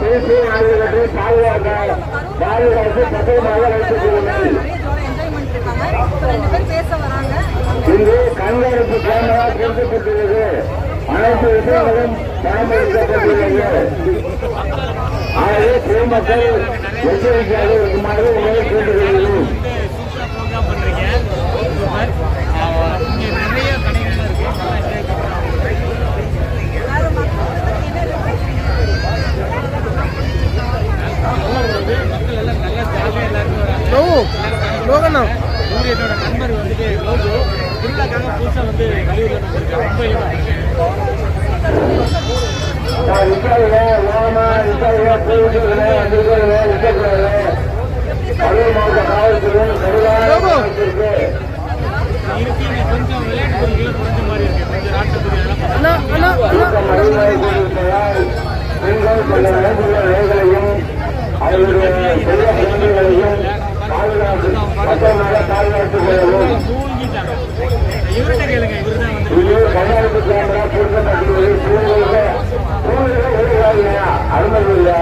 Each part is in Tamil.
பேசி ஆளுநர்களை பாதுகாக்க பாதுகாத்து பத்திரமாக வைத்துக் கொள்ளுங்கள் இங்கு கண்காணிப்பு கேமரா பொருத்தப்பட்டுள்ளது அனைத்து விஷயங்களும் பராமரிக்கப்பட்டுள்ளது ஆகவே பொதுமக்கள் எச்சரிக்கையாக இருக்குமாறு உங்களை கேட்டுக்கொள்கிறோம் சூப்பரா ப்ரோக்ராம் பண்றீங்க சூப்பர் ஆஹ் இங்க நிறைய கடைகள் இருக்கு நல்லா enjoy பண்றாங்க. நல்லா வருது மக்கள் எல்லாம் நல்லா ஜாலியா எல்லாருமே வராங்க லோகண்ணா சூரியனோட நண்பர் வந்துட்டு லோகோ திருவிழாக்காக புதுசா வந்து வெளியூர்ல வந்திருக்காரு ரொம்ப இதாக இசையில ஓமா இசையில கோயில்கள அதிர்களை இசைகளை கரூர் மாவட்ட காவல்துறையின் கருவாக இருக்கு இங்க கொஞ்சம் விளையாட்டு பொருட்கள் குறைஞ்ச மாதிரி இருக்கு கொஞ்சம் நாட்டுப்புற எல்லாம் அண்ணா அண்ணா அண்ணா பெண்கள் பல இடங்களில் வேலைகளையும் அவருடைய செல்ல பாதுகாத்துக் கொள்ளவும் இது கேமரா சூழ்நிலை சூழ்நிலை அனுமதி இல்லை.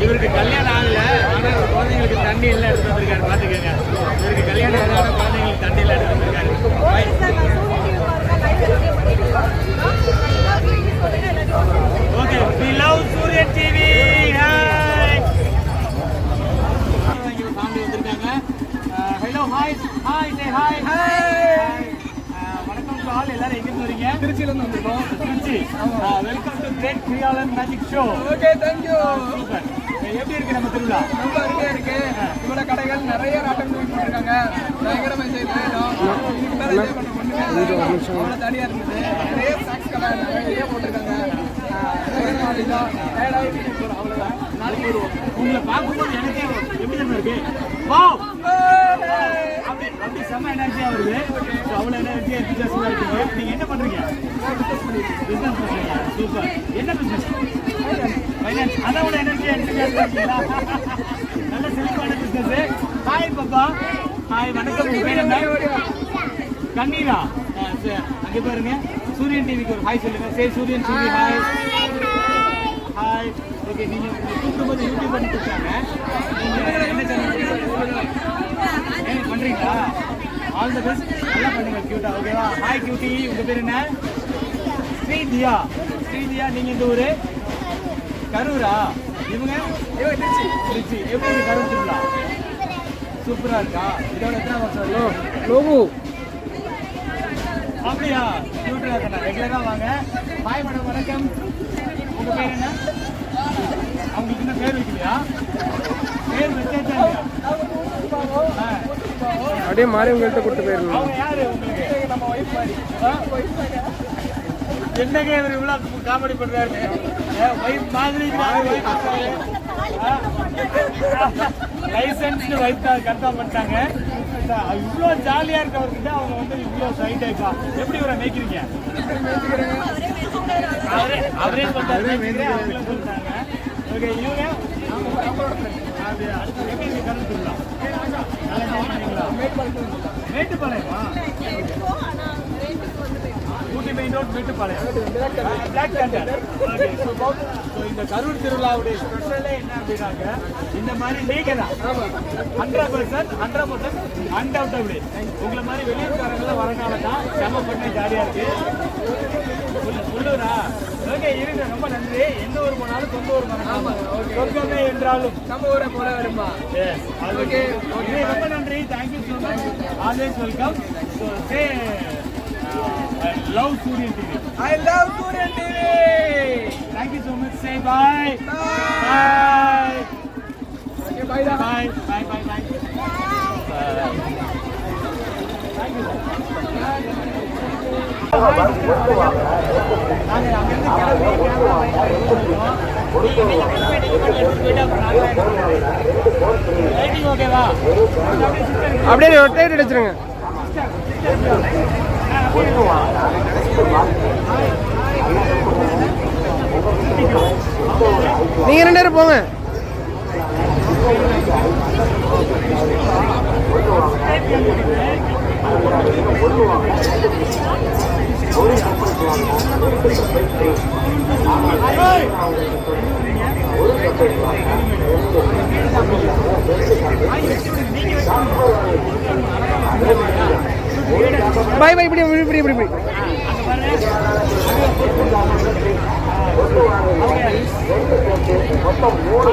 இவருக்கு கல்யாணம் ஆகல ஆனா குழந்தைங்களுக்கு தண்ணி எல்லாம் எடுத்து வந்திருக்காரு. பாத்துக்கங்க. இவருக்கு கல்யாணம் ஆகல ஆனா குழந்தைங்களுக்கு தண்ணி எல்லாம் எடுத்து வந்திருக்காரு. Okay we love Surya TV hello hi hi hi hi வணக்கம் கால் எல்லாரும் எங்க இருந்து வரீங்க? திருச்சியில இருந்து வந்திருக்கோம். Trichy. Welcome great கிரியாலன் magic show okay thank you super எப்படி இருக்கு நம்ம திருவிழா? ரொம்ப அருமையா இருக்கு. இவ்வளவு கடைகள் நிறைய நாட்டம் போட்டிருக்காங்க பயங்கரமா ஒண்ணுமே அவ்வளவு தனியா இருந்தது. நிறைய ஸ்நாக்ஸ் கடை நிறைய போட்டிருக்காங்க. நாளைக்கு வருவோம். உங்களை பார்க்கும்போது எனக்கே எப்படி இருக்கு? வாவ் அப்படி அப்படி செம்ம எனர்ஜியா வருது. ஸோ அவ்வளோ எனர்ஜியா என்தூசியாசமா இருக்குது நீங்க என்ன பண்றீங்க? பிசினஸ் பண்றீங்க சூப்பர் என்ன பிசினஸ் ஃபைனான்ஸ் அதை விட எனர்ஜியா என்தூசியாசமா இருக்கீங்களா? நல்ல செழிப்பான பிசினஸ் ஹாய் பாப்பா ஹாய் வணக்கம். உங்க பேர் என்ன? கண்ணீரா. அங்க பாருங்க. சூரியன் டிவிக்கு ஒரு ஹாய் சொல்லுங்க. சரி சூரியன் டிவி ஹாய் ஹாய் ஓகே நீங்க கூப்பிடும்போது யூடியூப் பண்ணி கொடுத்தாங்க நீங்க என்ன சேனல் ஏய், பண்றீங்களா ஆல் தி பெஸ்ட் நல்லா பண்ணுங்க கியூட்டா ஓகேவா ஹாய் கியூட்டி உங்க பேர் என்ன? ஸ்ரீதியா. ஸ்ரீதியா நீங்க இந்த ஊரு? கரூரா? இவங்க? திருச்சி. திருச்சி. எப்படி இருக்கு கரூர் திருவிழா? சூப்பரா இருக்கா? இதோட எத்தனை வருஷம்? லோகு அப்படியா? கியூட்டா இருக்கா? ரெகுலரா வாங்க. ஹாய் மேடம் வணக்கம். உங்க பேர் என்ன? அவங்களுக்கு இன்னும் பேர் வைக்கலையா? பேர் வச்சாச்சா. அப்படியே மாறி உங்கள்கிட்ட கூட்டு போயிருந்தோம் அவங்க யாரு? உங்களுக்கு நம்ம ஒய்ஃப் மாதிரி. என்னங்க இவர் இவ்வளவு காமெடி பண்றாரு? ஒய்ஃப் மாதிரி லைசன்ஸ் தான் கன்ஃபார்ம் பண்ணிட்டாங்க. இவ்வளோ ஜாலியா இருக்கவர்கிட்ட அவங்க வந்து இவ்வளோ சைட் ஆயிப்பா எப்படி இவரை மேய்க்கிறீங்க? அவரே அவரே சொல்றாரு சொல்லிட்டாங்க. ஓகே இவங்க? அது எப்படி கருத்துங்களா நல்லா enjoy பண்ணீங்களா? மேட்டுப்பாளையமா Ooty main road Mettupalayam black thunder so இந்த கரூர் திருவிழாவுடைய ஸ்பெஷலே என்ன அப்படின்னாக்க இந்த மாதிரி நீங்க தான் hundred percent hundred percent undoubtedly உங்களை மாதிரி வெளியூர்காரங்களாம் வரனால தான் செம பண்ணி ஜாலியாக இருக்கு உள்ள- உள்ளூரா ஓகே இருங்க ரொம்ப நன்றி எந்த ஊர் போனாலும் சொந்த ஊர் சொர்க்கமே என்றாலும் நம்ம ஊரை போல வருமா. Okay. Okay. ரொம்ப நன்றி. Much. Always welcome. So say uh, I love Surya TV. I love Suryan TV Thank you so much. Say bye. Bye. Okay bye தான் Bye. அப்படியே ரொட்டேட் அடிச்சிருங்க. பை பை இப்படி இப்படி இப்படி இப்படி. மொத்தம் மூணு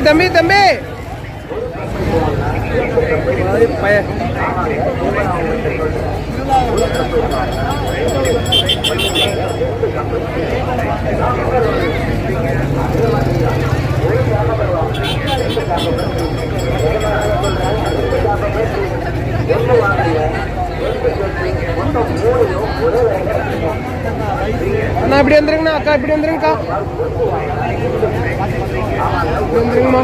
தம்பி தம்பி தம்பி. என்ன வாங்க அண்ணா இப்படி வந்துருங்கண்ணா அக்கா இப்படி வந்துருங்கக்கா. இப்படி வந்துருங்கம்மா.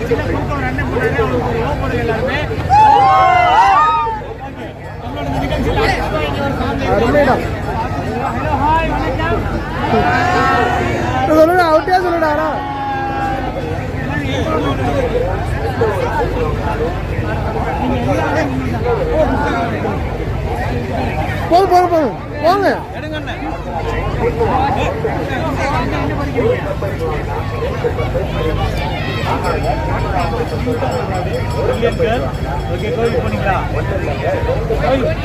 சிறப்பு கூட்டம் அவங்களுக்கு ஒரு எல்லாருமே நம்மளோட போதும் போதும் போதும் போங்க.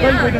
போயிட்டு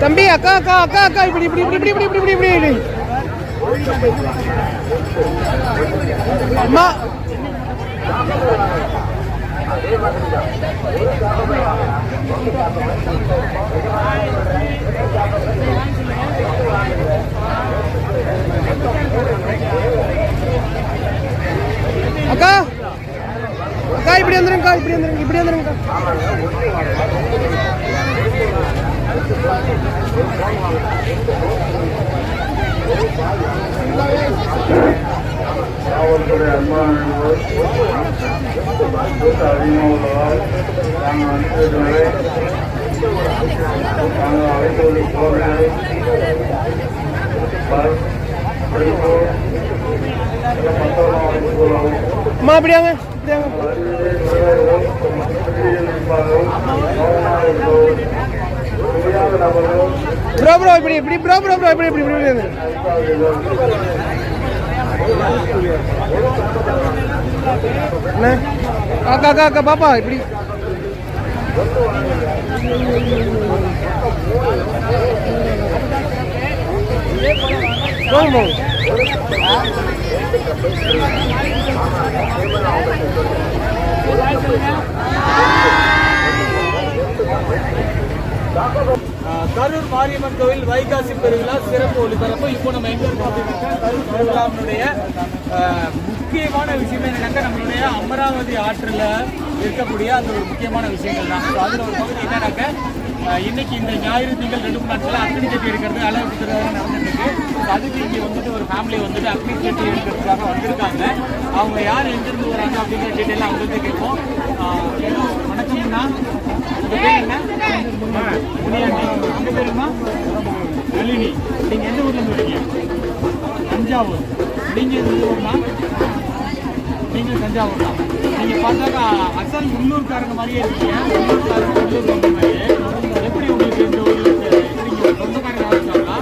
தம்பி அக்கா அக்கா அக்கா அக்கா இப்படி இப்படி இப்படி இப்படி இப்படி இப்படி இப்படி. இப்படி அம்மா. அக்கா. அக்கா இப்படி வந்துருங்கக்கா இப்படி வந்துருங்க இப்படி வந்துருங்கக்கா. காவல்துறை அன்பானவர் அதிகமாக உள்ளதால் நாங்கள் அனுப்பியதுவரை நாங்கள் அழைத்தது படிப்போம் மற்றவர்கள் இப்படியாங்க ப்ரோ ப்ரோ இப்படி இப்படி ப்ரோ ப்ரோ ப்ரோ இப்படி இப்படி இப்படி இப்படி வந்துருங்க. அண்ணா அக்கா அக்கா அக்கா பாப்பா இப்படி போதும் ஆஹ் கரூர் மாரியம்மன் கோவில் வைகாசி பெருவிழா சிறப்பு ஒளிபரப்பு இப்போ நம்ம எங்க இருக்கோம் அப்படின்னாக்கா கரூர் பெருவிழாவினுடைய முக்கியமான விஷயம் என்னன்னாக்கா நம்மளுடைய அமராவதி ஆற்றில் இருக்கக்கூடிய அந்த ஒரு முக்கியமான விஷயங்கள் தான் அதில் ஒரு பகுதி என்னன்னாக்கா இன்னைக்கு இந்த ஞாயிறு திங்கள் ரெண்டு மூணு நாட்கள் அக்னி சட்டி எடுக்கிறது அளவு கொடுத்துருக்காங்க நடந்துட்டு அதுக்கு இங்கே வந்துட்டு ஒரு ஃபேமிலி வந்துட்டு அக்னி சட்டி எடுக்கிறதுக்காக வந்திருக்காங்க. அவங்க யார் எங்கிருந்து வராங்க அப்படிங்கிற டீட்டெயில் அவங்கள்ட்ட கேட்போம். ஆஹ், வணக்கம்ண்ணா உங்க பேர் என்ன? முனியாண்டி பேருமா நளினி. நீங்கள் எந்த ஊர்ல இருந்து வரீங்க? தஞ்சாவூர். நீங்க எந்த ஊர்னா நீங்கள் தஞ்சாவூர் தான் நீங்க பார்த்தாக்கா அசல் உள்ளூர்காரங்க மாதிரியே இருக்கீங்க உள்ளூர்காரங்க உள்ளூர் மாதிரியே. எப்படி உங்களுக்கு இந்த சொந்தக்காரங்க இருக்காங்களா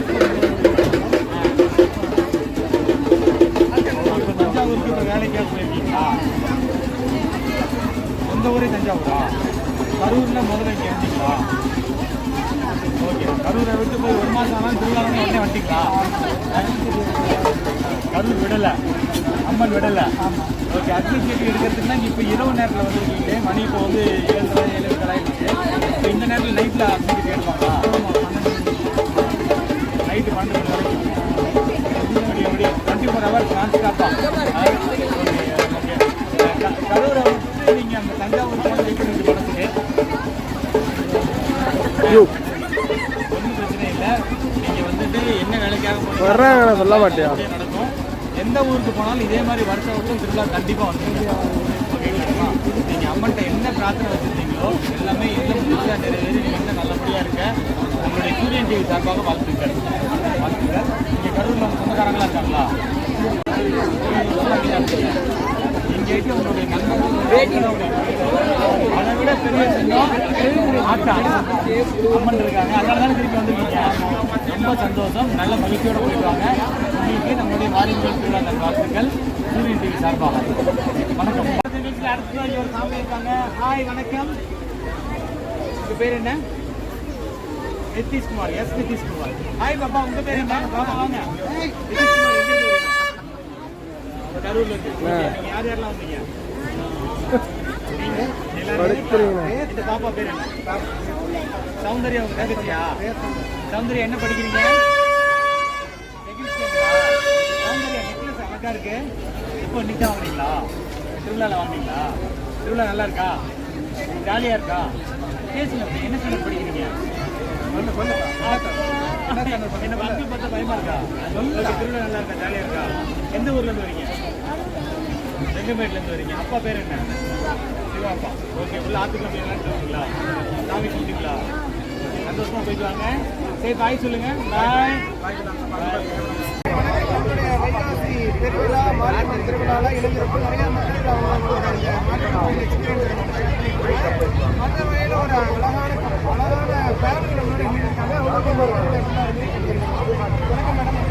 தஞ்சாவூருக்கு இப்போ வேலைக்காக போயிருக்கீங்களா சொந்த ஊரே? தஞ்சாவூரா? கரூரில் முதல்ல இங்கே இருந்தீங்களா? ஓகே. கரூரை விட்டு போய் ஒரு மாதம் ஆனாலும் திருவிழா உடனே வந்துட்டீங்களா? கரூர் விடலை. அம்மன் விடலை. ஓகே அக்னி செடி எடுக்கிறதுக்குனா இப்போ இரவு நேரத்தில் வந்துருக்கீங்களே மணி இப்போ வந்து ஏழு ஏழு ஆயிடுச்சு இப்போ இந்த நேரத்தில் நைட்டில் அக்னி செடி எடுப்பாங்களா நைட்டு பன்னெண்டு மணி. வரைக்கும். டுவெண்ட்டி ஃபோர் ஹவர்ஸ் நான் ஸ்டாப்பாக கரூரை நீங்கள் அந்த தஞ்சாவூர் போன வெயிட் பண்ணிட்டு படத்துக்கு ஒன்றும் பிரச்சனை இல்லை. நீங்கள் வந்துட்டு என்ன வேலைக்காக நான் சொல்ல நடக்கும் எந்த ஊருக்கு போனாலும் இதே மாதிரி வருஷ வருஷம் திருவிழா கண்டிப்பாக வந்துருங்க ஓகேங்களா? நீங்கள் அம்மன்ட்ட என்ன பிரார்த்தனை வச்சுருந்தீங்களோ எல்லாமே எல்லாம் முழுசாக நிறைவேறி நீங்கள் என்ன நல்லபடியாக இருக்க உங்களுடைய சூரியன் டிவி சார்பாக வாழ்த்துக்கள். வாழ்த்துக்கள். இங்கே கரூர் நம்ம சொந்தக்காரங்களாக இருக்காங்களா? இங்கே இருக்க உங்களுடைய நண்பர்கள் அதை விட பெரிய சின்னம் ஆட்டம் அம்மன் இருக்காங்க. அதனால தானே திருப்பி வந்துருக்கீங்க. ரொம்ப சந்தோஷம். நல்ல மகிழ்ச்சியோடு போயிடுவாங்க உங்களுக்கு நம்மளுடைய மாரியம்மன் திருவிழா வாழ்த்துக்கள் சூரியன் டிவி சார்பாக. வணக்கம். நிகழ்ச்சியில் அடுத்த ஒரு சாமி இருக்காங்க. ஹாய் வணக்கம். உங்க பேர் என்ன? நிதிஷ்குமார். எஸ் நிதிஷ்குமார். ஹாய் பாப்பா உங்க பேர் என்ன? பாப்பா வாங்க? கரூர்ல நீங்க யார் யாரெல்லாம் வந்தீங்க? இந்த பாப்பா பேர் என்ன? சௌந்தர்யா உங்க தங்கச்சியா? சௌந்தர்யா என்ன படிக்கிறீங்க? என்ன இருக்கு. இப்போ இன்னைக்கு தான் வாங்குறீங்களா? திருவிழாவில் வாங்குறீங்களா? திருவிழா நல்லா இருக்கா? ஜாலியா இருக்கா? பேசுங்க என்ன ஸ்டாண்டர்ட் படிக்கிறீங்க? சொல்ல என்ன வாங்கி பார்த்தா பயமா இருக்கா? சொல்லுங்க திருவிழா நல்லா இருக்கா? ஜாலியா இருக்கா? எந்த ஊர்ல இருந்து வரீங்க? ரெங்கமேட்லேருந்து வரீங்க. அப்பா பேர் என்ன? சிவா அப்பா ஓகே உள்ள ஆத்துக்குள்ள போய் விளையாண்டுங்களா சாமி கும்பிட்டீங்களா சந்தோஷமா போயிட்டு வாங்க. சரி பாய் சொல்லுங்க. பாய் பாய் திருவிழா மாரியம்மன் நிறைய மக்கள் எக்ஸ்பீரியன்ஸ் மற்ற வகையில் ஒரு அழகான அழகான ஒரு வணக்கம் மேடம்